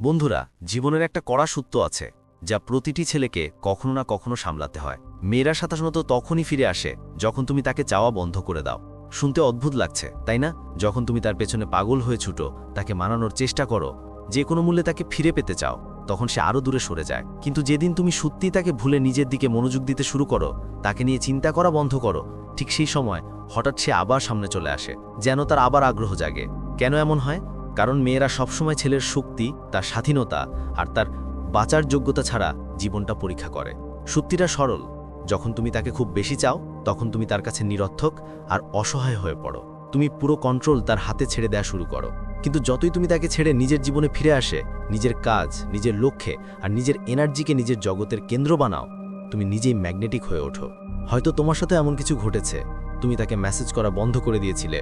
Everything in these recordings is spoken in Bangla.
বন্ধুরা, জীবনের একটা কড়া সূত্র আছে, যা প্রতিটি ছেলেকে কখনো না কখনো সামলাতে হয়। মেয়েরা সাধারণত তখনই ফিরে আসে, যখন তুমি তাকে চাওয়া বন্ধ করে দাও। শুনতে অদ্ভুত লাগছে, তাই না? যখন তুমি তার পেছনে পাগল হয়ে ছুটো, তাকে মানানোর চেষ্টা করো, যে কোনো মূল্যে তাকে ফিরে পেতে চাও, তখন সে আরও দূরে সরে যায়। কিন্তু যেদিন তুমি সত্যিই তাকে ভুলে নিজের দিকে মনোযোগ দিতে শুরু করো, তাকে নিয়ে চিন্তা করা বন্ধ করো, ঠিক সেই সময় হঠাৎ সে আবার সামনে চলে আসে, যেন তার আবার আগ্রহ জাগে। কেন এমন হয়? কারণ মেয়েরা সবসময় ছেলের শক্তি, তার স্বাধীনতা আর তার বাঁচার যোগ্যতা ছাড়া জীবনটা পরীক্ষা করে। সত্যিটা সরল, যখন তুমি তাকে খুব বেশি চাও, তখন তুমি তার কাছে নিরর্থক আর অসহায় হয়ে পড়ো। তুমি পুরো কন্ট্রোল তার হাতে ছেড়ে দেওয়া শুরু করো। কিন্তু যতই তুমি তাকে ছেড়ে নিজের জীবনে ফিরে আসে, নিজের কাজ, নিজের লক্ষ্যে আর নিজের এনার্জিকে নিজের জগতের কেন্দ্র বানাও, তুমি নিজেই ম্যাগনেটিক হয়ে ওঠো। হয়তো তোমার সাথে এমন কিছু ঘটেছে, তুমি তাকে মেসেজ করা বন্ধ করে দিয়েছিলে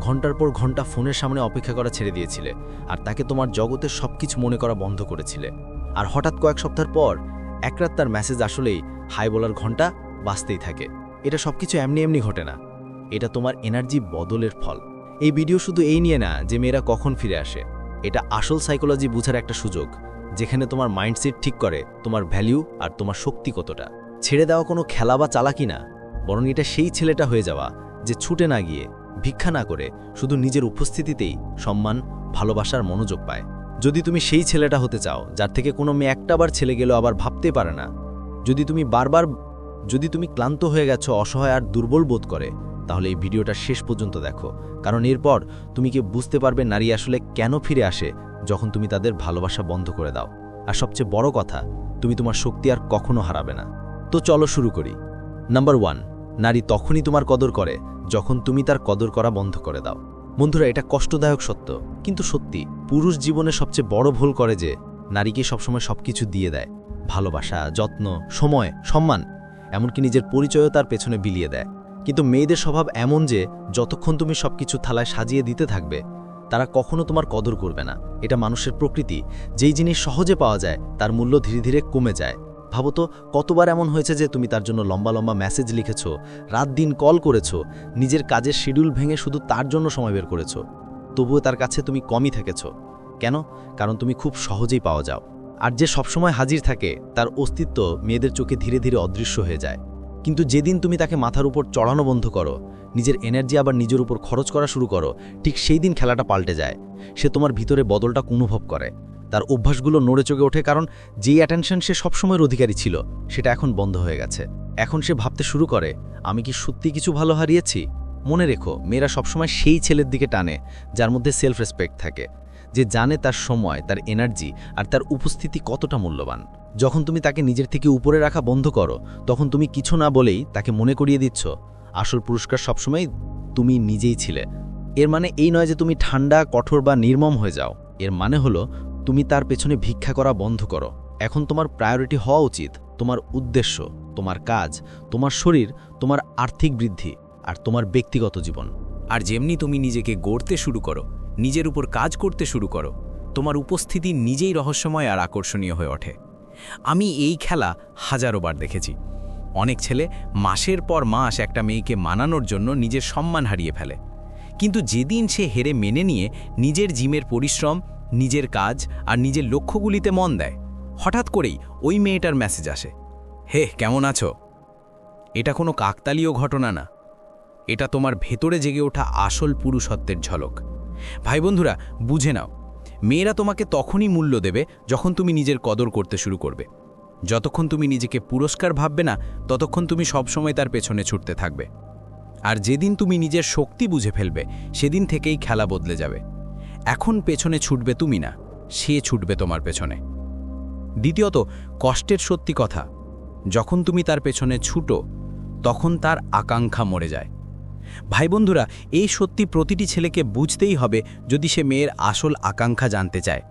ঘণ্টার পর ঘণ্টা ফোনের সামনে অপেক্ষা করা ছেড়ে দিয়েছিলে, আর তাকে তোমার জগতের সবকিছু মনে করা বন্ধ করেছিলে। আর হঠাৎ কয়েক সপ্তাহ পর একরাত তার মেসেজ আসলেই, হাই বলার ঘণ্টা বাঁচতেই থাকে। এটা সবকিছু এমনি এমনি ঘটে না। এটা তোমার এনার্জি বদলের ফল। এই ভিডিও শুধু এই নিয়ে না, যে মেয়েরা কখন ফিরে আসে। এটা আসল সাইকোলজি বুঝার একটা সুযোগ, যেখানে তোমার মাইন্ডসেট ঠিক করে, তোমার ভ্যালিউ আর তোমার শক্তি কতটা। ছেড়ে দেওয়া কোনো খেলা বা চালাকি না, বরং এটা সেই ছেলেটা হয়ে যাওয়া, যে ছুটে না গিয়ে। ভিক্ষা না করে শুধু নিজের উপস্থিতিতেই সম্মান, ভালোবাসার মনোযোগ পায়। যদি তুমি সেই ছেলেটা হতে চাও, যার থেকে কোনো মেয়ে একটাবার ছেলে গেলেও আবার ভাবতে পারে না, যদি তুমি বারবার, যদি তুমি ক্লান্ত হয়ে গেছো, অসহায় আর দুর্বল বোধ করে, তাহলে এই ভিডিওটা শেষ পর্যন্ত দেখো। কারণ এরপর তুমি কি বুঝতে পারবে নারী আসলে কেন ফিরে আসে যখন তুমি তাদের ভালোবাসা বন্ধ করে দাও? আর সবচেয়ে বড় কথা, তুমি তোমার শক্তি আর কখনো হারাবে না। তো চলো শুরু করি। নাম্বার ওয়ান, নারী তখনই তোমার কদর করে যখন তুমি তার কদর করা বন্ধ করে দাও। বন্ধুরা, এটা কষ্টদায়ক সত্য। কিন্তু সত্যি, পুরুষ জীবনে সবচেয়ে বড় ভুল করে যে, নারীকে সবসময় সবকিছু দিয়ে দেয়। ভালোবাসা, যত্ন, সময়, সম্মান, এমনকি নিজের পরিচয়ও তার পেছনে বিলিয়ে দেয়। কিন্তু মেয়েদের স্বভাব এমন যে, যতক্ষণ তুমি সবকিছু থালায় সাজিয়ে দিতে থাকবে, তারা কখনো তোমার কদর করবে না। এটা মানুষের প্রকৃতি। যেই জিনিস সহজে পাওয়া যায়, তার মূল্য ধীরে ধীরে কমে যায়। ভাবো তো, কতবার এমন হয়েছে যে তুমি তার জন্য লম্বা লম্বা মেসেজ লিখেছো, রাত দিন কল করেছ, নিজের কাজের শিডিউল ভেঙে শুধু তার জন্য সময় বের করেছ, তবুও তার কাছে তুমি কমই থেকেছো। কেন? কারণ তুমি খুব সহজেই পাওয়া যাও। আর যে সবসময় হাজির থাকে, তার অস্তিত্ব মেয়েদের চোখে ধীরে ধীরে অদৃশ্য হয়ে যায়। কিন্তু যেদিন তুমি তাকে মাথার উপর চড়ানো বন্ধ করো, নিজের এনার্জি আবার নিজের উপর খরচ করা শুরু করো, ঠিক সেই দিন খেলাটা পাল্টে যায়। সে তোমার ভিতরে বদলটা অনুভব করে। তার অভ্যাসগুলো নড়ে চোখে ওঠে কারণ যেই অ্যাটেনশন সে সবসময়ের অধিকারী ছিল, সেটা এখন বন্ধ হয়ে গেছে। এখন সে ভাবতে শুরু করে, আমি কি সত্যি কিছু ভালো হারিয়েছি? মনে রেখো, মেয়েরা সবসময় সেই ছেলের দিকে টানে, যার মধ্যে সেলফ রেসপেক্ট থাকে। যে জানে তার সময়, তার এনার্জি আর তার উপস্থিতি কতটা মূল্যবান। যখন তুমি তাকে নিজের থেকে উপরে রাখা বন্ধ করো, তখন তুমি কিছু না বলেই তাকে মনে করিয়ে দিচ্ছ। আসল পুরস্কার সবসময় তুমি নিজেই ছিলে। এর মানে এই নয় যে তুমি ঠান্ডা, কঠোর বা নির্মম হয়ে যাও। এর মানে হলো তুমি তার পেছনে ভিক্ষা করা বন্ধ করো। এখন তোমার প্রায়োরিটি হওয়া উচিত, তোমার উদ্দেশ্য, তোমার কাজ, তোমার শরীর, তোমার আর্থিক বৃদ্ধি আর তোমার ব্যক্তিগত জীবন। আর যেমনি তুমি নিজেকে গড়তে শুরু করো, নিজের উপর কাজ করতে শুরু করো, তোমার উপস্থিতি নিজেই রহস্যময় আর আকর্ষণীয় হয়ে ওঠে। আমি এই খেলা হাজারো বার দেখেছি। অনেক ছেলে মাসের পর মাস একটা মেয়েকে মানানোর জন্য নিজের সম্মান হারিয়ে ফেলে। কিন্তু যেদিন সে হেরে মেনে নিয়ে নিজের জিমের পরিশ্রম নিজের কাজ আর নিজের লক্ষ্যগুলিতে মন দেয়। হঠাৎ করেই ওই মেয়েটার মেসেজ আসে। হে, কেমন আছো? এটা কোনো কাকতালীয় ঘটনা না। এটা তোমার ভেতরে জেগে ওঠা আসল পুরুষত্বের ঝলক। ভাই বন্ধুরা, বুঝে নাও, মেয়েরা তোমাকে তখনই মূল্য দেবে যখন তুমি নিজের কদর করতে শুরু করবে। যতক্ষণ তুমি নিজেকে পুরস্কার ভাববে না, ততক্ষণ তুমি সবসময় তার পেছনে ছুটতে থাকবে। আর যেদিন তুমি নিজের শক্তি বুঝে ফেলবে, সেদিন থেকেই খেলা বদলে যাবে। এখন পেছনে ছুটবে তুমি না, সে ছুটবে তোমার পেছনে। দ্বিতীয়ত, কষ্টের সত্যি কথা, যখন তুমি তার পেছনে ছুটো, তখন তার আকাঙ্ক্ষা মরে যায়। ভাই বন্ধুরা, এই সত্যি প্রতিটি ছেলেকে বুঝতেই হবে যদি সে মেয়ের আসল আকাঙ্ক্ষা জানতে চায়,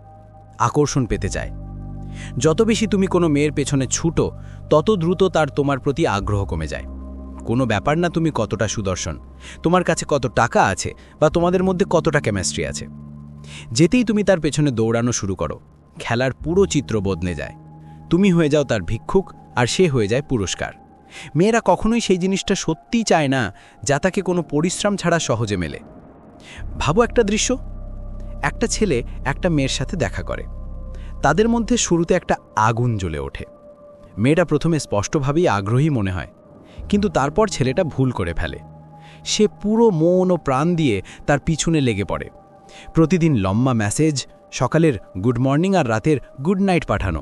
আকর্ষণ পেতে চায়। যত বেশি তুমি কোনো মেয়ের পেছনে ছুটো, তত দ্রুত তার তোমার প্রতি আগ্রহ কমে যায়। কোনো ব্যাপার না তুমি কতটা সুদর্শন, তোমার কাছে কত টাকা আছে বা তোমাদের মধ্যে কতটা কেমিস্ট্রি আছে। যেতেই তুমি তার পেছনে দৌড়ানো শুরু করো। খেলার পুরো চিত্র বদলে যায়। তুমি হয়ে যাও তার ভিক্ষুক, আর সে হয়ে যায় পুরস্কার। মেয়েরা কখনোই সেই জিনিসটা সত্যিই চায় না, যা তাকে কোনো পরিশ্রম ছাড়া সহজে মেলে। ভাবো একটা দৃশ্য। একটা ছেলে একটা মেয়ের সাথে দেখা করে। তাদের মধ্যে শুরুতে একটা আগুন জ্বলে ওঠে। মেয়েটা প্রথমে স্পষ্টভাবেই আগ্রহী মনে হয়, কিন্তু তারপর ছেলেটা ভুল করে ফেলে। সে পুরো মন ও প্রাণ দিয়ে তার পিছনে লেগে পড়ে। প্রতিদিন লম্বা মেসেজ, সকালের গুড মর্নিং আর রাতের গুড নাইট পাঠানো।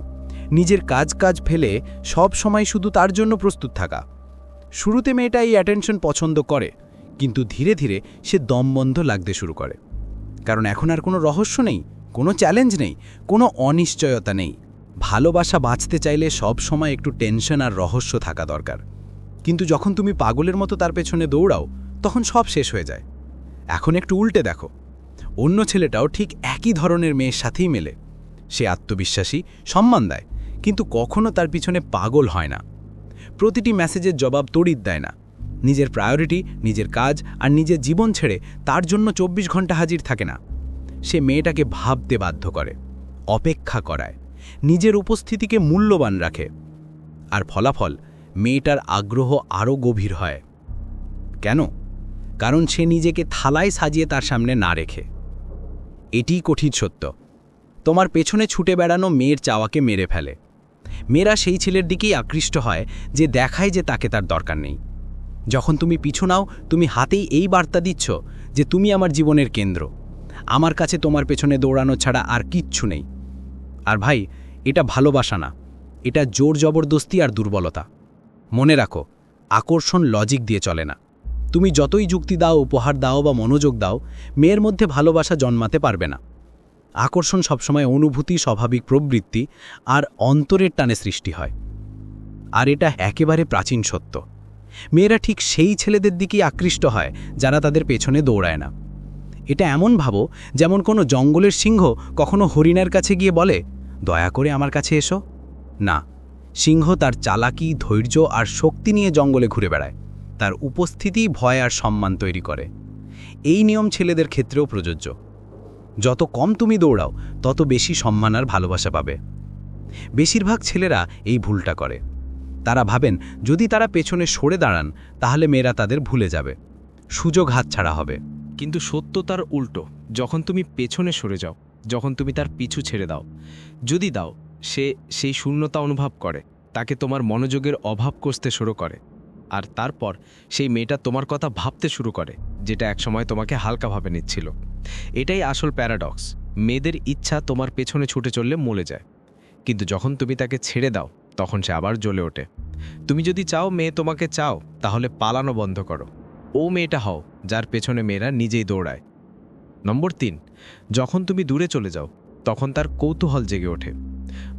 নিজের কাজ কাজ ফেলে সব সময় শুধু তার জন্য প্রস্তুত থাকা। শুরুতে মেয়েটা এই অ্যাটেনশন পছন্দ করে, কিন্তু ধীরে ধীরে সে দমবন্ধ লাগতে শুরু করে। কারণ এখন আর কোনো রহস্য নেই, কোনো চ্যালেঞ্জ নেই, কোনো অনিশ্চয়তা নেই। ভালোবাসা বাঁচতে চাইলে সব সময় একটু টেনশন আর রহস্য থাকা দরকার। কিন্তু যখন তুমি পাগলের মতো তার পেছনে দৌড়াও, তখন সব শেষ হয়ে যায়। এখন একটু উল্টে দেখো। অন্য ছেলেটাও ঠিক একই ধরনের মেয়ের সাথেই মেলে। সে আত্মবিশ্বাসী, সম্মান দেয়, কিন্তু কখনো তার পিছনে পাগল হয় না। প্রতিটি মেসেজের জবাব তড়িৎ দেয় না। নিজের প্রায়োরিটি, নিজের কাজ আর নিজের জীবন ছেড়ে তার জন্য চব্বিশ ঘণ্টা হাজির থাকে না। সে মেয়েটাকে ভাবতে বাধ্য করে, অপেক্ষা করায়, নিজের উপস্থিতিকে মূল্যবান রাখে। আর ফলাফল, মেয়েটার আগ্রহ আরও গভীর হয়। কেন? কারণ সে নিজেকে থালায় সাজিয়ে তার সামনে না রেখে। এটিই কঠিন সত্য। তোমার পেছনে ছুটে বেড়ানো মেয়ের চাওয়াকে মেরে ফেলে। মেয়েরা সেই ছেলের দিকেই আকৃষ্ট হয় যে দেখায় যে তাকে তার দরকার নেই। যখন তুমি পিছু নাও, তুমি হাতেই এই বার্তা দিচ্ছ যে তুমি আমার জীবনের কেন্দ্র। আমার কাছে তোমার পেছনে দৌড়ানো ছাড়া আর কিচ্ছু নেই। আর ভাই, এটা ভালোবাসা না। এটা জোর জবরদস্তি আর দুর্বলতা। মনে রাখো, আকর্ষণ লজিক দিয়ে চলে না। তুমি যতই যুক্তি দাও, উপহার দাও বা মনোযোগ দাও, মেয়ের মধ্যে ভালোবাসা জন্মাতে পারবে না। আকর্ষণ সবসময় অনুভূতি, স্বাভাবিক প্রবৃত্তি আর অন্তরের টানে সৃষ্টি হয়। আর এটা একেবারে প্রাচীন সত্য। মেয়েরা ঠিক সেই ছেলেদের দিকেই আকৃষ্ট হয়, যারা তাদের পেছনে দৌড়ায় না। এটা এমন ভাবো, যেমন কোনো জঙ্গলের সিংহ কখনো হরিণের কাছে গিয়ে বলে, দয়া করে আমার কাছে এসো। না, সিংহ তার চালাকি, ধৈর্য আর শক্তি নিয়ে জঙ্গলে ঘুরে বেড়ায়। তার উপস্থিতি, ভয় আর সম্মান তৈরি করে। এই নিয়ম ছেলেদের ক্ষেত্রেও প্রযোজ্য। যত কম তুমি দৌড়াও, তত বেশি সম্মান আর ভালোবাসা পাবে। বেশিরভাগ ছেলেরা এই ভুলটা করে। তারা ভাবেন, যদি তারা পেছনে সরে দাঁড়ান, তাহলে মেয়েরা তাদের ভুলে যাবে। সুযোগ হাতছাড়া হবে। কিন্তু সত্য তার উল্টো। যখন তুমি পেছনে সরে যাও, যখন তুমি তার পিছু ছেড়ে দাও, যদি দাও, সে সেই শূন্যতা অনুভব করে, তাকে তোমার মনোযোগের অভাব কষতে শুরু করে। আর তারপর সেই মেয়েটা তোমার কথা ভাবতে শুরু করে, যেটা একসময় তোমাকে হালকাভাবে নিচ্ছিল। এটাই আসল প্যারাডক্স। মেয়েদের ইচ্ছা তোমার পেছনে ছুটে চললে মলে যায়। কিন্তু যখন তুমি তাকে ছেড়ে দাও, তখন সে আবার জ্বলে ওঠে। তুমি যদি চাও মেয়ে তোমাকে চাও, তাহলে পালানো বন্ধ করো। ও মেয়েটা হও, যার পেছনে মেয়েরা নিজেই দৌড়ায়। নম্বর তিন, যখন তুমি দূরে চলে যাও, তখন তার কৌতূহল জেগে ওঠে।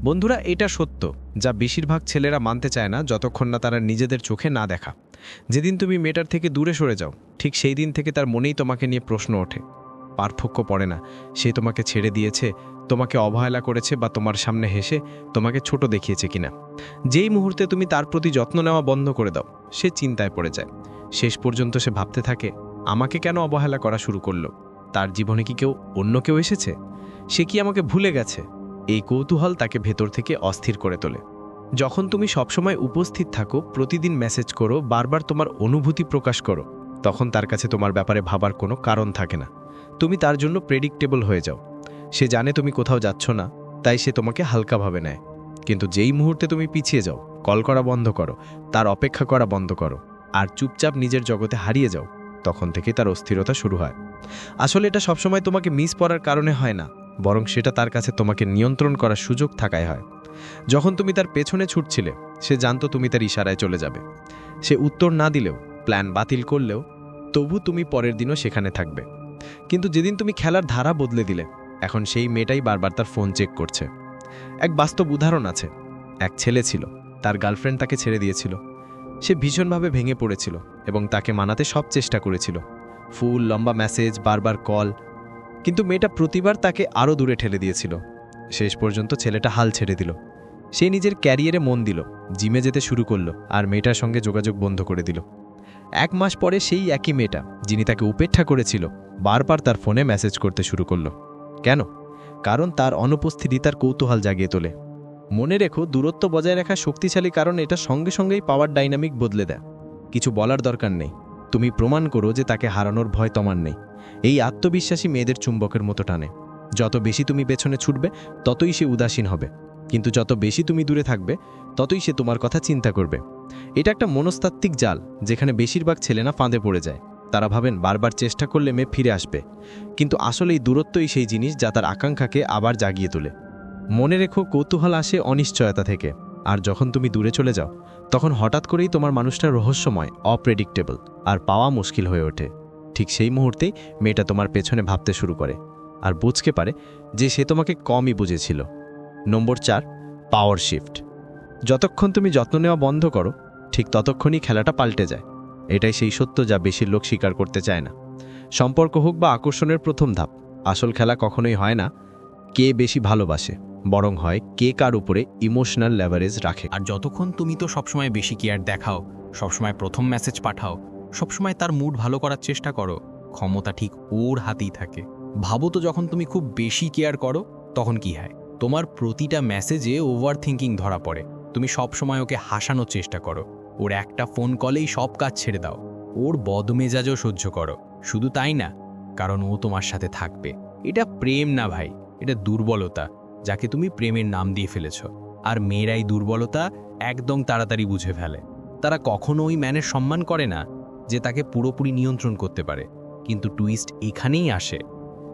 বন্ধুরা, এটা সত্য, যা বেশিরভাগ ছেলেরা মানতে চায় না যতক্ষণ না তারা নিজেদের চোখে না দেখা। যেদিন তুমি মেয়েটার থেকে দূরে সরে যাও, ঠিক সেই দিন থেকে তার মনেই তোমাকে নিয়ে প্রশ্ন ওঠে। পার্থক্য পড়ে না। সে তোমাকে ছেড়ে দিয়েছে, তোমাকে অবহেলা করেছে বা তোমার সামনে হেসে তোমাকে ছোট দেখিয়েছে কিনা। যেই মুহূর্তে তুমি তার প্রতি যত্ন নেওয়া বন্ধ করে দাও, সে চিন্তায় পড়ে যায়। শেষ পর্যন্ত সে ভাবতে থাকে, আমাকে কেন অবহেলা করা শুরু করল? তার জীবনে কি কেউ অন্য কেউ এসেছে? সে কি আমাকে ভুলে গেছে? এই কৌতূহল তাকে ভেতর থেকে অস্থির করে তোলে। যখন তুমি সবসময় উপস্থিত থাকো, প্রতিদিন মেসেজ করো, বারবার তোমার অনুভূতি প্রকাশ করো, তখন তার কাছে তোমার ব্যাপারে ভাবার কোনো কারণ থাকে না। তুমি তার জন্য প্রেডিক্টেবল হয়ে যাও। সে জানে তুমি কোথাও যাচ্ছ না, তাই সে তোমাকে হালকাভাবে নেয়। কিন্তু যেই মুহূর্তে তুমি পিছিয়ে যাও, কল করা বন্ধ করো, তার অপেক্ষা করা বন্ধ করো, আর চুপচাপ নিজের জগতে হারিয়ে যাও, তখন থেকেই তার অস্থিরতা শুরু হয়। আসলে এটা সবসময় তোমাকে মিস পড়ার কারণে হয় না। বরং সেটা তার কাছে তোমাকে নিয়ন্ত্রণ করার সুযোগ থাকায় হয়। যখন তুমি তার পেছনে ছুটছিলে, সে জানতো তুমি তার ইশারায় চলে যাবে। সে উত্তর না দিলেও, প্ল্যান বাতিল করলেও, তবু তুমি পরের দিনও সেখানে থাকবে। কিন্তু যেদিন তুমি খেলার ধারা বদলে দিলে, এখন সেই মেয়েটাই বারবার তার ফোন চেক করছে। এক বাস্তব উদাহরণ আছে। এক ছেলে ছিল, তার গার্লফ্রেন্ড তাকে ছেড়ে দিয়েছিল। সে ভীষণভাবে ভেঙে পড়েছিল এবং তাকে মানাতে সব চেষ্টা করেছিল। ফুল, লম্বা মেসেজ, বারবার কল কিন্তু মেয়েটা প্রতিবার তাকে আরও দূরে ঠেলে দিয়েছিল। শেষ পর্যন্ত ছেলেটা হাল ছেড়ে দিল। সে নিজের ক্যারিয়ারে মন দিল, জিমে যেতে শুরু করল আর মেয়েটার সঙ্গে যোগাযোগ বন্ধ করে দিল। এক মাস পরে সেই একই মেয়েটা, যিনি তাকে উপেক্ষা করেছিল, বারবার তার ফোনে মেসেজ করতে শুরু করল। কেন? কারণ তার অনুপস্থিতি তার কৌতূহল জাগিয়ে তোলে। মনে রেখো, দূরত্ব বজায় রাখা শক্তিশালী কারণ এটা সঙ্গে সঙ্গেই পাওয়ার ডাইনামিক বদলে দেয়। কিছু বলার দরকার নেই। তুমি প্রমাণ করো যে তাকে হারানোর ভয় তোমার নেই। এই আত্মবিশ্বাসী মেয়েদের চুম্বকের মতো টানে। যত বেশি তুমি পেছনে ছুটবে, ততই সে উদাসীন হবে। কিন্তু যত বেশি তুমি দূরে থাকবে, ততই সে তোমার কথা চিন্তা করবে। এটা একটা মনস্তাত্ত্বিক জাল, যেখানে বেশিরভাগ ছেলেরা ফাঁদে পড়ে যায়। তারা ভাবেন, বারবার চেষ্টা করলে মেয়ে ফিরে আসবে। কিন্তু আসলে এই দূরত্বই সেই জিনিস যা তার আকাঙ্ক্ষাকে আবার জাগিয়ে তোলে। মনে রেখো, কৌতূহল আসে অনিশ্চয়তা থেকে। আর যখন তুমি দূরে চলে যাও, তখন হঠাৎ করেই তোমার মানুষটা রহস্যময়, অপ্রেডিক্টেবল, আর পাওয়া মুশকিল হয়ে ওঠে। ঠিক সেই মুহূর্তেই মেয়েটা তোমার পেছনে ভাবতে শুরু করে। আর বুঝতে পারে যে সে তোমাকে কমই বুঝেছিল। নম্বর চার পাওয়ার শিফট যতক্ষণ তুমি যত্ন নেওয়া বন্ধ করো, ঠিক ততক্ষণই খেলাটা পাল্টে যায়। এটাই সেই সত্য যা বেশির লোক স্বীকার করতে চায় না। সম্পর্ক হোক বা আকর্ষণের প্রথম ধাপ, আসল খেলা কখনোই হয় না কে বেশি ভালোবাসে, বরং হয় কে কার উপরে ইমোশনাল লেভারেজ রাখে। আর যতক্ষণ তুমি তো সবসময় বেশি কেয়ার দেখাও, সবসময় প্রথম মেসেজ পাঠাও সবসময় তার মুড ভালো করার চেষ্টা করো। ক্ষমতা ঠিক ওর হাতেই থাকে। ভাবো তো যখন তুমি খুব বেশি কেয়ার করো, তখন কি হয়? তোমার প্রতিটা মেসেজে ওভার থিঙ্কিং ধরা পড়ে। তুমি সবসময় ওকে হাসানোর চেষ্টা করো। ওর একটা ফোন কলেই সব কাজ ছেড়ে দাও। ওর বদমেজাজও সহ্য করো। শুধু তাই না, কারণ ও তোমার সাথে থাকবে। এটা প্রেম না ভাই, এটা দুর্বলতা, যাকে তুমি প্রেমের নাম দিয়ে ফেলেছ। আর মেয়েরাই দুর্বলতা একদম তাড়াতাড়ি বুঝে ফেলে। তারা কখনো ওই ম্যানের সম্মান করে না। যে তাকে পুরোপুরি নিয়ন্ত্রণ করতে পারে। কিন্তু টুইস্ট এখানেই আসে।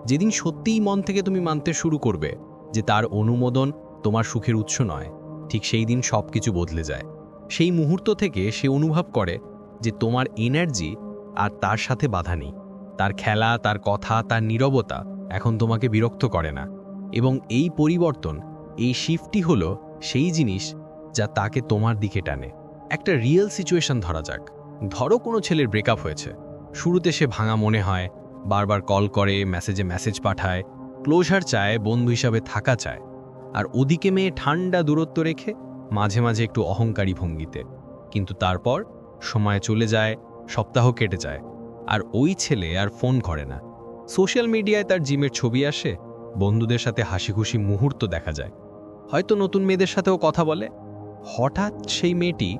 যেদিন সত্যিই মন থেকে তুমি মানতে শুরু করবে যে তার অনুমোদন তোমার সুখের উৎস নয়, ঠিক সেই দিন সব কিছু বদলে যায়। সেই মুহূর্ত থেকে সে অনুভব করে যে তোমার এনার্জি আর তার সাথে বাধা নেই। তার খেলা, তার কথা, তার নীরবতা এখন তোমাকে বিরক্ত করে না। এবং এই পরিবর্তন, এই শিফটই হলো সেই জিনিস যা তাকে তোমার দিকে টানে। একটা রিয়েল সিচুয়েশন ধরা যাক। ধরো কোনো ছেলের ব্রেকআপ হয়েছে। শুরুতে সে ভাঙা মনে হয়, বারবার কল করে মেসেজে মেসেজ পাঠায় ক্লোজার চায়, বন্ধু হিসাবে থাকা চায়। আর ওদিকে মেয়ে ঠান্ডা দূরত্ব রেখে মাঝে মাঝে একটু অহংকারী ভঙ্গিতে। কিন্তু তারপর সময় চলে যায়, সপ্তাহ কেটে যায়, আর ওই ছেলে আর ফোন করে না। সোশ্যাল মিডিয়ায় তার জিমের ছবি আসে, বন্ধুদের সাথে হাসি খুশি মুহূর্ত দেখা যায়। হয়তো নতুন মেয়েদের সাথেও কথা বলে। হঠাৎ সেই মেয়েটি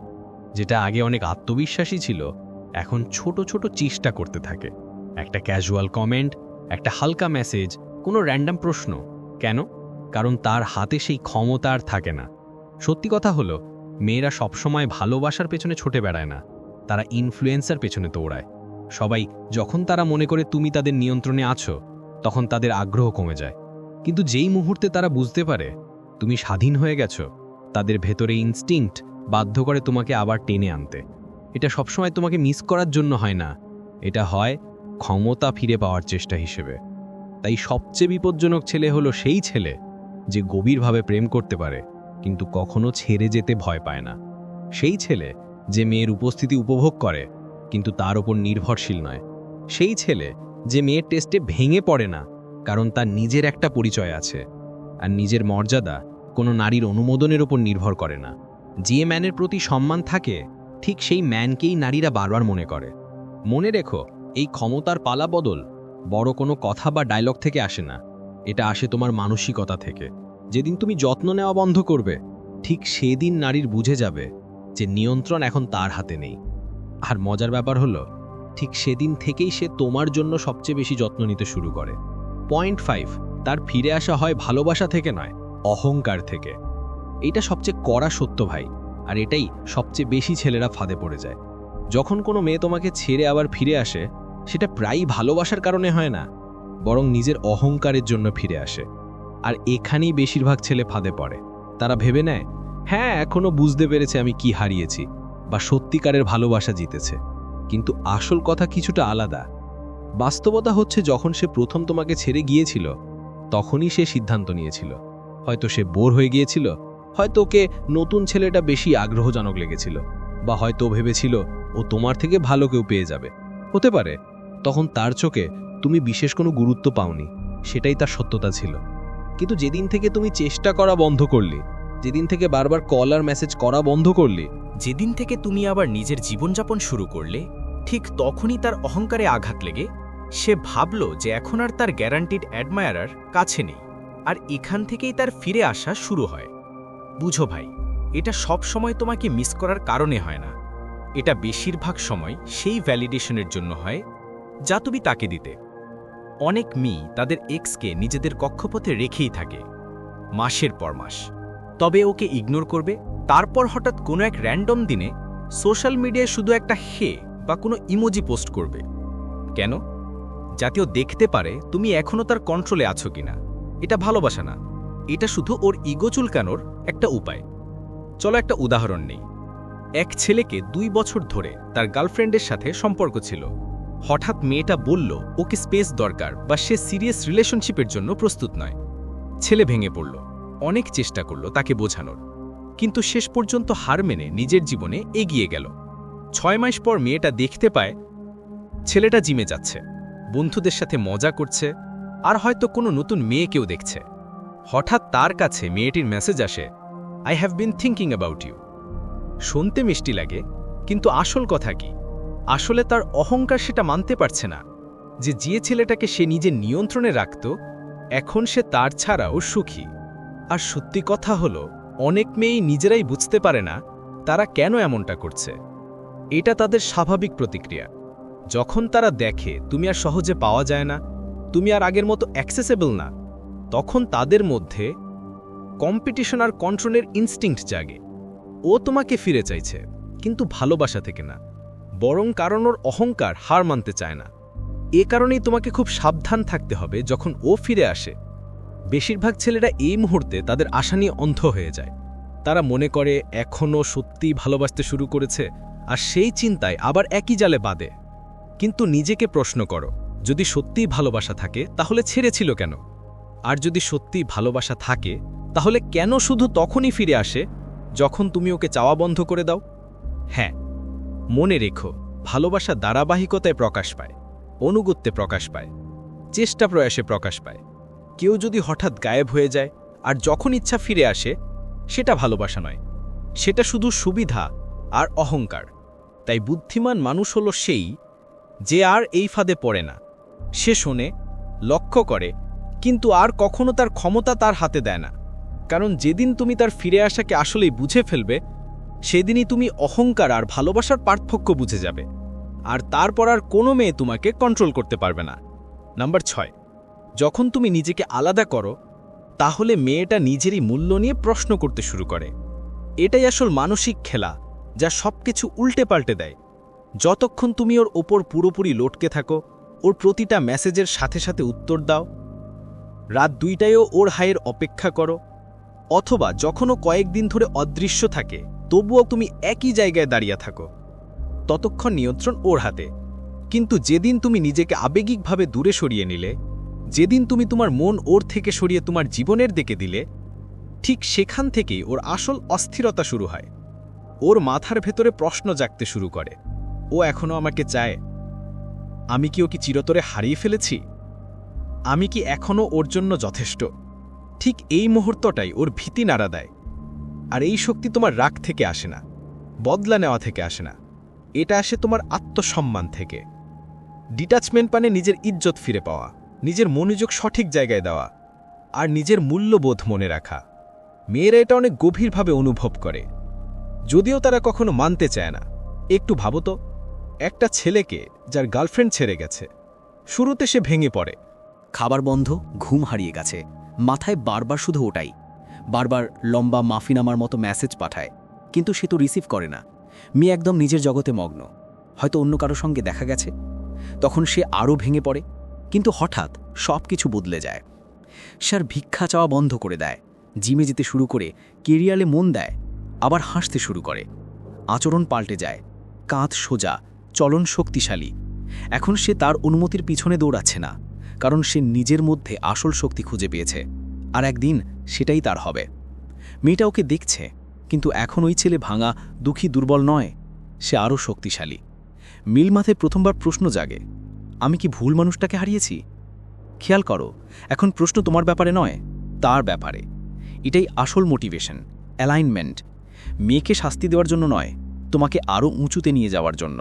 যেটা আগে অনেক আত্মবিশ্বাসী ছিল, এখন ছোট ছোট চেষ্টা করতে থাকে। একটা ক্যাজুয়াল কমেন্ট একটা হালকা মেসেজ কোনো র্যান্ডাম প্রশ্ন। কেন? কারণ তার হাতে সেই ক্ষমতা আর থাকে না। সত্যি কথা হলো, মেয়েরা সবসময় ভালোবাসার পেছনে ছুটে বেড়ায় না। তারা ইনফ্লুয়েন্সার পেছনে দৌড়ায়। সবাই যখন তারা মনে করে তুমি তাদের নিয়ন্ত্রণে আছো, তখন তাদের আগ্রহ কমে যায়। কিন্তু যেই মুহূর্তে তারা বুঝতে পারে, তুমি স্বাধীন হয়ে গেছো, তাদের ভেতরে ইনস্টিংক্ট বাধ্য করে তোমাকে আবার টেনে আনতে। এটা সবসময় তোমাকে মিস করার জন্য হয় না। এটা হয় ক্ষমতা ফিরে পাওয়ার চেষ্টা হিসেবে। তাই সবচেয়ে বিপজ্জনক ছেলে হলো সেই ছেলে যে গভীরভাবে প্রেম করতে পারে, কিন্তু কখনো ছেড়ে যেতে ভয় পায় না। সেই ছেলে যে মেয়ের উপস্থিতি উপভোগ করে, কিন্তু তার ওপর নির্ভরশীল নয়। সেই ছেলে যে মেয়ের টেস্টে ভেঙে পড়ে না, কারণ তার নিজের একটা পরিচয় আছে, আর নিজের মর্যাদা কোনো নারীর অনুমোদনের ওপর নির্ভর করে না। যে ম্যানের প্রতি সম্মান থাকে, ঠিক সেই ম্যানকেই নারীরা বারবার মনে করে। মনে রেখো, এই ক্ষমতার পালা বদল বড় কোনো কথা বা ডায়লগ থেকে আসে না। এটা আসে তোমার মানসিকতা থেকে। যেদিন তুমি যত্ন নেওয়া বন্ধ করবে, ঠিক সেদিন নারীর বুঝে যাবে যে নিয়ন্ত্রণ এখন তার হাতে নেই। আর মজার ব্যাপার হলো, ঠিক সেদিন থেকেই সে তোমার জন্য সবচেয়ে বেশি যত্ন নিতে শুরু করে। পয়েন্ট ফাইভ তার ফিরে আসা হয় ভালোবাসা থেকে নয়, অহংকার থেকে। এটা সবচেয়ে কড়া সত্য ভাই, আর এটাই সবচেয়ে বেশি ছেলেরা ফাঁদে পড়ে যায়। যখন কোনো মেয়ে তোমাকে ছেড়ে আবার ফিরে আসে, সেটা প্রায়ই ভালোবাসার কারণে হয় না, বরং নিজের অহংকারের জন্য ফিরে আসে। আর এখানেই বেশিরভাগ ছেলে ফাঁদে পড়ে। তারা ভেবে নেয় হ্যাঁ এখনও বুঝতে পেরেছে আমি কি হারিয়েছি বা সত্যিকারের ভালোবাসা জিতেছে। কিন্তু আসল কথা কিছুটা আলাদা। বাস্তবতা হচ্ছে যখন সে প্রথম তোমাকে ছেড়ে গিয়েছিল, তখনই সে সিদ্ধান্ত নিয়েছিল। হয়তো সে বোর হয়ে গিয়েছিল হয়তো ওকে নতুন ছেলেটা বেশি আগ্রহজনক লেগেছিল, বা হয়তো ভেবেছিল ও তোমার থেকে ভালো কেউ পেয়ে যাবে। হতে পারে, তখন তার চোখে তুমি বিশেষ কোনো গুরুত্ব পাওনি, সেটাই তার সত্যতা ছিল। কিন্তু যেদিন থেকে তুমি চেষ্টা করা বন্ধ করলি, যেদিন থেকে বারবার কল আর মেসেজ করা বন্ধ করলি, যেদিন থেকে তুমি আবার নিজের জীবনযাপন শুরু করলে, ঠিক তখনই তার অহংকারে আঘাত লেগে সে ভাবল যে এখন আর তার গ্যারান্টিড অ্যাডমায়ারার কাছে নেই, আর এখান থেকেই তার ফিরে আসা শুরু হয়। বুঝো ভাই, এটা সব সময় তোমাকে মিস করার কারণে হয় না। এটা বেশিরভাগ সময় সেই ভ্যালিডেশনের জন্য হয়, যা তুমি তাকে দিতে। অনেক মেয়ে তাদের এক্সকে নিজেদের কক্ষপথে রেখেই থাকে, মাসের পর মাস। তবে ওকে ইগনোর করবে, তারপর হঠাৎ কোনো এক র্যান্ডম দিনে সোশ্যাল মিডিয়ায় শুধু একটা হে বা কোনো ইমোজি পোস্ট করবে। কেন? যাতে দেখতে পারে তুমি এখনও তার কন্ট্রোলে আছো কিনা। এটা ভালোবাসা না। এটা শুধু ওর ইগো চুলকানোর একটা উপায়। চলো একটা উদাহরণ নেই। এক ছেলেকে দুই বছর ধরে তার গার্লফ্রেন্ডের সাথে সম্পর্ক ছিল। হঠাৎ মেয়েটা বলল, ওকে স্পেস দরকার বা সে সিরিয়াস রিলেশনশিপের জন্য প্রস্তুত নয়। ছেলে ভেঙে পড়ল। অনেক চেষ্টা করল তাকে বোঝানোর। কিন্তু শেষ পর্যন্ত হার মেনে নিজের জীবনে এগিয়ে গেল। ছয় মাস পর মেয়েটা দেখতে পায়, ছেলেটা জিমে যাচ্ছে। বন্ধুদের সাথে মজা করছে, আর হয়তো কোনো নতুন মেয়েকেও দেখছে। হঠাৎ তার কাছে মেয়েটির মেসেজ আসে I have been thinking about you শুনতে মিষ্টি লাগে, কিন্তু আসল কথা কি? আসলে তার অহংকার সেটা মানতে পারছে না, যে যে ছেলেটাকে সে নিজের নিয়ন্ত্রণে রাখত, এখন সে তার ছাড়াও সুখী। আর সত্যি কথা হলো, অনেক মেয়েই নিজেরাই বুঝতে পারে না, তারা কেন এমনটা করছে। এটা তাদের স্বাভাবিক প্রতিক্রিয়া। যখন তারা দেখে, তুমি আর সহজে পাওয়া যায় না, তুমি আর আগের মতো অ্যাক্সেসেবল না তখন তাদের মধ্যে কম্পিটিশন আর কন্ট্রোলের ইনস্টিংক্ট জাগে। ও তোমাকে ফিরে চাইছে, কিন্তু ভালোবাসা থেকে না। বরং কারণ ওর অহংকার হার মানতে চায় না। এ কারণেই তোমাকে খুব সাবধান থাকতে হবে যখন ও ফিরে আসে। বেশিরভাগ ছেলেরা এই মুহূর্তে তাদের আশা নিয়ে অন্ধ হয়ে যায়। তারা মনে করে এখনও সত্যিই ভালোবাসতে শুরু করেছে? আর সেই চিন্তায় আবার একই জালে বাঁধে। কিন্তু নিজেকে প্রশ্ন করো, যদি সত্যিই ভালোবাসা থাকে, তাহলে ছেড়েছিল কেন? আর যদি সত্যিই ভালোবাসা থাকে, তাহলে কেন শুধু তখনই ফিরে আসে, যখন তুমি ওকে চাওয়া বন্ধ করে দাও? হ্যাঁ মনে রেখো, ভালোবাসা ধারাবাহিকতায় প্রকাশ পায়, অনুগত্যে প্রকাশ পায়, চেষ্টা প্রয়াসে প্রকাশ পায়। কেউ যদি হঠাৎ গায়েব হয়ে যায় আর যখন ইচ্ছা ফিরে আসে, সেটা ভালোবাসা নয়। সেটা শুধু সুবিধা আর অহংকার। তাই বুদ্ধিমান মানুষ হলো সেই যে আর এই ফাঁদে পড়ে না। সে শোনে, লক্ষ্য করে কিন্তু আর কখনো তার ক্ষমতা তার হাতে দেয় না। কারণ যেদিন তুমি তার ফিরে আসাকে আসলেই বুঝে ফেলবে, সেদিনই তুমি অহংকার আর ভালোবাসার পার্থক্য বুঝে যাবে। আর তারপর আর কোনো মেয়ে তোমাকে কন্ট্রোল করতে পারবে না। নাম্বার ছয়, যখন তুমি নিজেকে আলাদা করো, তাহলে মেয়েটা নিজেরই মূল্য নিয়ে প্রশ্ন করতে শুরু করে। এটাই আসল মানসিক খেলা, যা সবকিছু উল্টে পাল্টে দেয়। যতক্ষণ তুমি ওর ওপর পুরোপুরি লটকে থাকো, ওর প্রতিটা মেসেজের সাথে সাথে উত্তর দাও রাত দুইটায়ও ওর হায়ের অপেক্ষা করো। অথবা যখনও কয়েকদিন ধরে অদৃশ্য থাকে, তবুও তুমি একই জায়গায় দাঁড়িয়ে থাকো। ততক্ষণ নিয়ন্ত্রণ ওর হাতে। কিন্তু যেদিন তুমি নিজেকে আবেগিকভাবে দূরে সরিয়ে নিলে, যেদিন তুমি তোমার মন ওর থেকে সরিয়ে তোমার জীবনের দিকে দিলে, ঠিক সেখান থেকেই ওর আসল অস্থিরতা শুরু হয়। ওর মাথার ভেতরে প্রশ্ন জাগতে শুরু করে, ও এখনও আমাকে চায়? আমি কি ওকে চিরতরে হারিয়ে ফেলেছি? আমি কি এখনও ওর জন্য যথেষ্ট? ঠিক এই মুহূর্তটাই ওর ভীতি নাড়া দেয়। আর এই শক্তি তোমার রাগ থেকে আসে না, বদলা নেওয়া থেকে আসে না। এটা আসে তোমার আত্মসম্মান থেকে। ডিটাচমেন্ট মানে নিজের ইজ্জত ফিরে পাওয়া, নিজের মনোযোগ সঠিক জায়গায় দেওয়া, আর নিজের মূল্যবোধ মনে রাখা। মেয়েরা এটা অনেক গভীরভাবে অনুভব করে। যদিও তারা কখনো মানতে চায় না। একটু ভাবো তো, একটা ছেলেকে যার গার্লফ্রেন্ড ছেড়ে গেছে, শুরুতে সে ভেঙে পড়ে খাবার বন্ধ, ঘুম হারিয়ে গেছে। মাথায় বারবার শুধু ওটাই। বারবার লম্বা মাফিনামার মতো মেসেজ পাঠায়। কিন্তু সে তো রিসিভ করে না। মেয়ে একদম নিজের জগতে মগ্ন। হয়তো অন্য কারও সঙ্গে দেখা গেছে। তখন সে আরও ভেঙে পড়ে। কিন্তু হঠাৎ সব কিছু বদলে যায়। সে আর ভিক্ষা চাওয়া বন্ধ করে দেয়। জিমে যেতে শুরু করে, কেরিয়ালে মন দেয়। আবার হাসতে শুরু করে। আচরণ পাল্টে যায়। কাঁধ সোজা, চলন শক্তিশালী। এখন সে তার অনুমতির পিছনে দৌড়াচ্ছে না। কারণ সে নিজের মধ্যে আসল শক্তি খুঁজে পেয়েছে, আর একদিন সেটাই তার হবে। মেয়েটা ওকে দেখছে, কিন্তু এখন ওই ছেলে ভাঙা দুঃখী দুর্বল নয়, সে আরও শক্তিশালী। মিল মাথায় প্রথমবার প্রশ্ন জাগে, আমি কি ভুল মানুষটাকে হারিয়েছি? খেয়াল করো, এখন প্রশ্ন তোমার ব্যাপারে নয়, তার ব্যাপারে। এটাই আসল মোটিভেশন, অ্যালাইনমেন্ট। মেয়েকে শাস্তি দেওয়ার জন্য নয়, তোমাকে আরও উঁচুতে নিয়ে যাওয়ার জন্য।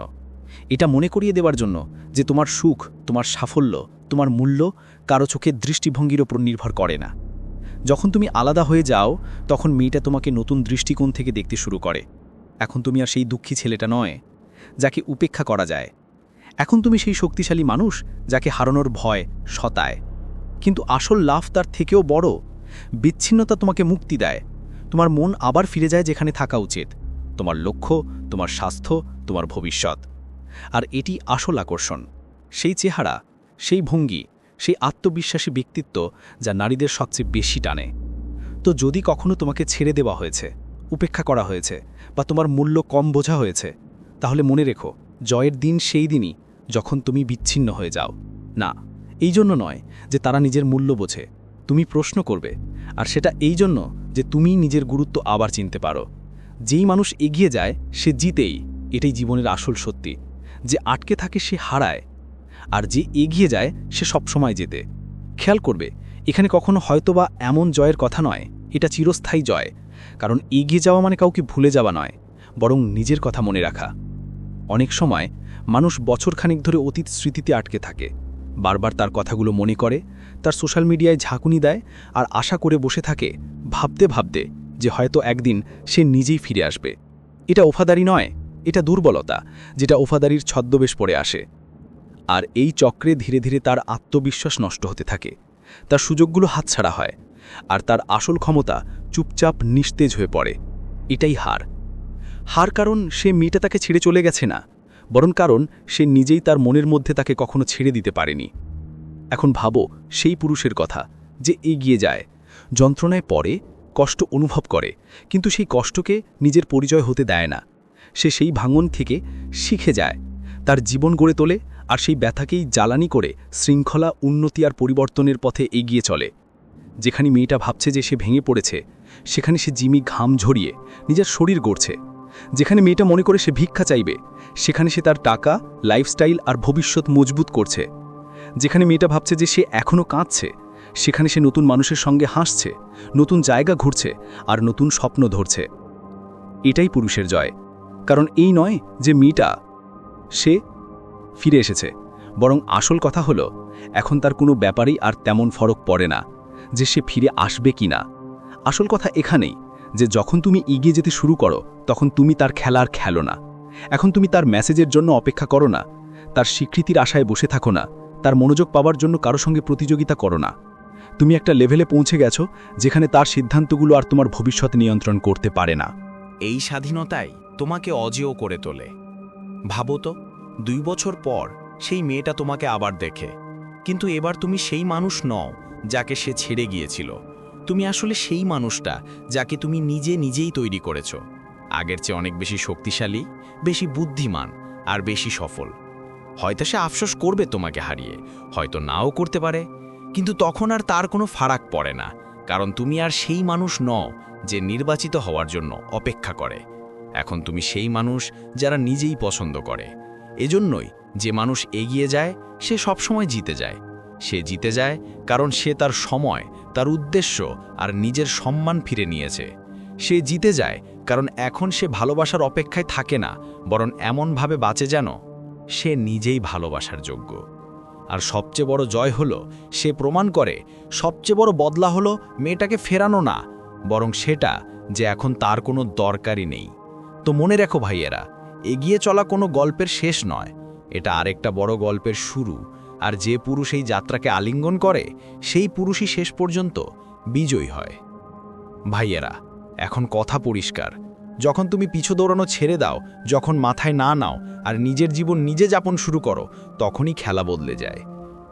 এটা মনে করিয়ে দেওয়ার জন্য যে তোমার সুখ, তোমার সাফল্য তোমার মূল্য কারও চোখের দৃষ্টিভঙ্গির ওপর নির্ভর করে না। যখন তুমি আলাদা হয়ে যাও, তখন মেয়েটা তোমাকে নতুন দৃষ্টিকোণ থেকে দেখতে শুরু করে। এখন তুমি আর সেই দুঃখী ছেলেটা নয়, যাকে উপেক্ষা করা যায়। এখন তুমি সেই শক্তিশালী মানুষ যাকে হারানোর ভয় শতায় কিন্তু আসল লাভ তার থেকেও বড়। বিচ্ছিন্নতা তোমাকে মুক্তি দেয়। তোমার মন আবার ফিরে যায় যেখানে থাকা উচিত। তোমার লক্ষ্য, তোমার স্বাস্থ্য, তোমার ভবিষ্যৎ। আর এটি আসল আকর্ষণ। সেই চেহারা সেই ভঙ্গি, সেই আত্মবিশ্বাসী ব্যক্তিত্ব যা নারীদের সবচেয়ে বেশি টানে। তো যদি কখনো তোমাকে ছেড়ে দেওয়া হয়েছে, উপেক্ষা করা হয়েছে বা তোমার মূল্য কম বোঝা হয়েছে, তাহলে মনে রেখো, জয়ের দিন সেই দিনই যখন তুমি বিচ্ছিন্ন হয়ে যাও। না, এই জন্য নয় যে তারা নিজের মূল্য বোঝে। তুমি প্রশ্ন করবে, আর সেটা এই জন্য যে তুমি নিজের গুরুত্ব আবার চিনতে পারো। যেই মানুষ এগিয়ে যায়, সে জিতেই, এটাই জীবনের আসল সত্যি। যে আটকে থাকে, সে হারায় আর যে এগিয়ে যায়, সে সবসময় যেতে খেয়াল করবে, এখানে কখনো হয়তোবা এমন জয়ের কথা নয়, এটা চিরস্থায়ী জয়, কারণ এগিয়ে যাওয়া মানে কাউকে ভুলে যাওয়া নয়, বরং নিজের কথা মনে রাখা। অনেক সময়, মানুষ বছরখানিক ধরে অতীত স্মৃতিতে আটকে থাকে, বারবার তার কথাগুলো মনে করে, তার সোশ্যাল মিডিয়ায় ঝাঁকুনি দেয়, আর আশা করে বসে থাকে, ভাবতে ভাবতে, যে হয়তো একদিন সে নিজেই ফিরে আসবে। এটা ওফাদারি নয়, এটা দুর্বলতা, যেটা ওফাদারির ছদ্মবেশ পড়ে আসে। আর এই চক্রে ধীরে ধীরে তার আত্মবিশ্বাস নষ্ট হতে থাকে। তার সুযোগগুলো হাতছাড়া হয় আর তার আসল ক্ষমতা চুপচাপ নিস্তেজ হয়ে পড়ে। এটাই হার। হার কারণ সে মেয়েটা তাকে ছেড়ে চলে গেছে না, বরং কারণ সে নিজেই তার মনের মধ্যে তাকে কখনো ছেড়ে দিতে পারেনি। এখন ভাবো, সেই পুরুষের কথা, যে এগিয়ে যায়, যন্ত্রণায় পড়ে, কষ্ট অনুভব করে, কিন্তু সেই কষ্টকে নিজের পরিচয় হতে দেয় না। সে সেই ভাঙন থেকে শিখে যায়, তার জীবন গড়ে তোলে আর সেই ব্যথাকেই জ্বালানি করে শৃঙ্খলা উন্নতি আর পরিবর্তনের পথে এগিয়ে চলে। যেখানে মেয়েটা ভাবছে যে সে ভেঙে পড়েছে, সেখানে সে জিমি ঘাম ঝরিয়ে নিজের শরীর গড়ছে। যেখানে মেয়েটা মনে করে সে ভিক্ষা চাইবে, সেখানে সে তার টাকা লাইফস্টাইল আর ভবিষ্যৎ মজবুত করছে। যেখানে মেয়েটা ভাবছে যে সে এখনও কাঁদছে, সেখানে সে নতুন মানুষের সঙ্গে হাসছে, নতুন জায়গা ঘুরছে আর নতুন স্বপ্ন ধরছে। এটাই পুরুষের জয়। কারণ এই নয় যে মেয়েটা, সে ফিরে এসেছে। বরং আসল কথা হলো, এখন তার কোনো ব্যাপারেই আর তেমন ফরক পড়ে না, যে সে ফিরে আসবে কি না। আসল কথা এখানেই, যে যখন তুমি এগিয়ে যেতে শুরু করো, তখন তুমি তার খেলার খেলো না। এখন তুমি তার মেসেজের জন্য অপেক্ষা করো না, তার স্বীকৃতির আশায় বসে থাকো না, তার মনোযোগ পাওয়ার জন্য কারও সঙ্গে প্রতিযোগিতা করো না। তুমি একটা লেভেলে পৌঁছে গেছো, যেখানে তার সিদ্ধান্তগুলো আর তোমার ভবিষ্যৎ নিয়ন্ত্রণ করতে পারে না। এই স্বাধীনতাই তোমাকে অজেয় করে তোলে। ভাবো তো। দুই বছর পর সেই মেয়েটা তোমাকে আবার দেখে। কিন্তু এবার তুমি সেই মানুষ নও যাকে সে ছেড়ে গিয়েছিল। তুমি আসলে সেই মানুষটা যাকে তুমি নিজে নিজেই তৈরি করেছ। আগের চেয়ে অনেক বেশি শক্তিশালী, বেশি বুদ্ধিমান আর বেশি সফল। হয়তো সে আফসোস করবে তোমাকে হারিয়ে, হয়তো নাও করতে পারে। কিন্তু তখন আর তার কোনো ফারাক পড়ে না, কারণ তুমি আর সেই মানুষ নও যে নির্বাচিত হওয়ার জন্য অপেক্ষা করে। এখন তুমি সেই মানুষ যারা নিজেই পছন্দ করে। এজন্যই যে মানুষ এগিয়ে যায়, সে সবসময় জিতে যায়। সে জিতে যায় কারণ সে তার সময়, তার উদ্দেশ্য আর নিজের সম্মান ফিরে নিয়েছে। সে জিতে যায় কারণ এখন সে ভালোবাসার অপেক্ষায় থাকে না, বরং এমনভাবে বাঁচে যেন সে নিজেই ভালোবাসার যোগ্য। আর সবচেয়ে বড় জয় হলো, সে প্রমাণ করে, সবচেয়ে বড় বদলা হলো মেয়েটাকে ফেরানো না, বরং সেটা যে এখন তার কোনো দরকারই নেই। তো মনে রেখো ভাইয়েরা এগিয়ে চলা কোনো গল্পের শেষ নয়। এটা আরেকটা বড় গল্পের শুরু। আর যে পুরুষ এই যাত্রাকে আলিঙ্গন করে, সেই পুরুষই শেষ পর্যন্ত বিজয়ী হয়। ভাইয়েরা, এখন কথা পরিষ্কার। যখন তুমি পিছু দৌড়ানো ছেড়ে দাও, যখন মাথায় না নাও, আর নিজের জীবন নিজে যাপন শুরু করো, তখনই খেলা বদলে যায়।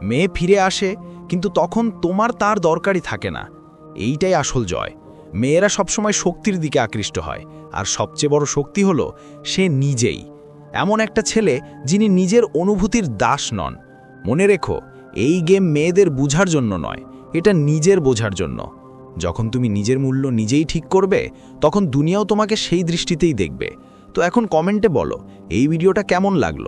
মেয়ে ফিরে আসে, কিন্তু তখন তোমার তার দরকারই থাকে না। এইটাই আসল জয়। মেয়েরা সবসময় শক্তির দিকে আকৃষ্ট হয়, আর সবচেয়ে বড় শক্তি হলো সে নিজেই। এমন একটা ছেলে যিনি নিজের অনুভূতির দাস নন। মনে রেখো, এই গেম মেয়েদের বুঝার জন্য নয়, এটা নিজের বোঝার জন্য। যখন তুমি নিজের মূল্য নিজেই ঠিক করবে, তখন দুনিয়াও তোমাকে সেই দৃষ্টিতেই দেখবে। তো এখন কমেন্টে বলো, এই ভিডিওটা কেমন লাগল?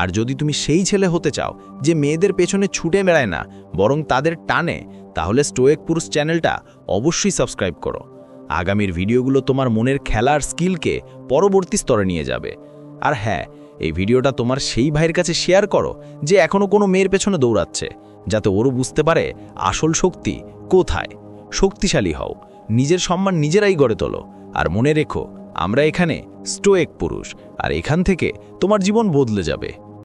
আর যদি তুমি সেই ছেলে হতে চাও যে মেয়েদের পেছনে ছুটে বেড়ায় না, বরং তাদের টানে, তাহলে স্টোয়েক পুরুষ চ্যানেলটা অবশ্যই সাবস্ক্রাইব করো। আগামীর ভিডিওগুলো তোমার মনের খেলার স্কিলকে পরবর্তী স্তরে নিয়ে যাবে। আর হ্যাঁ এই ভিডিওটা তোমার সেই ভাইয়ের কাছে শেয়ার করো যে এখনও কোনো মেয়ের পেছনে দৌড়াচ্ছে, যাতে ওরও বুঝতে পারে আসল শক্তি কোথায়। শক্তিশালী হও, নিজের সম্মান নিজেরাই গড়ে তোলো, আর মনে রেখো, আমরা এখানে স্টোয়েক পুরুষ আর এখান থেকে তোমার জীবন বদলে যাবে।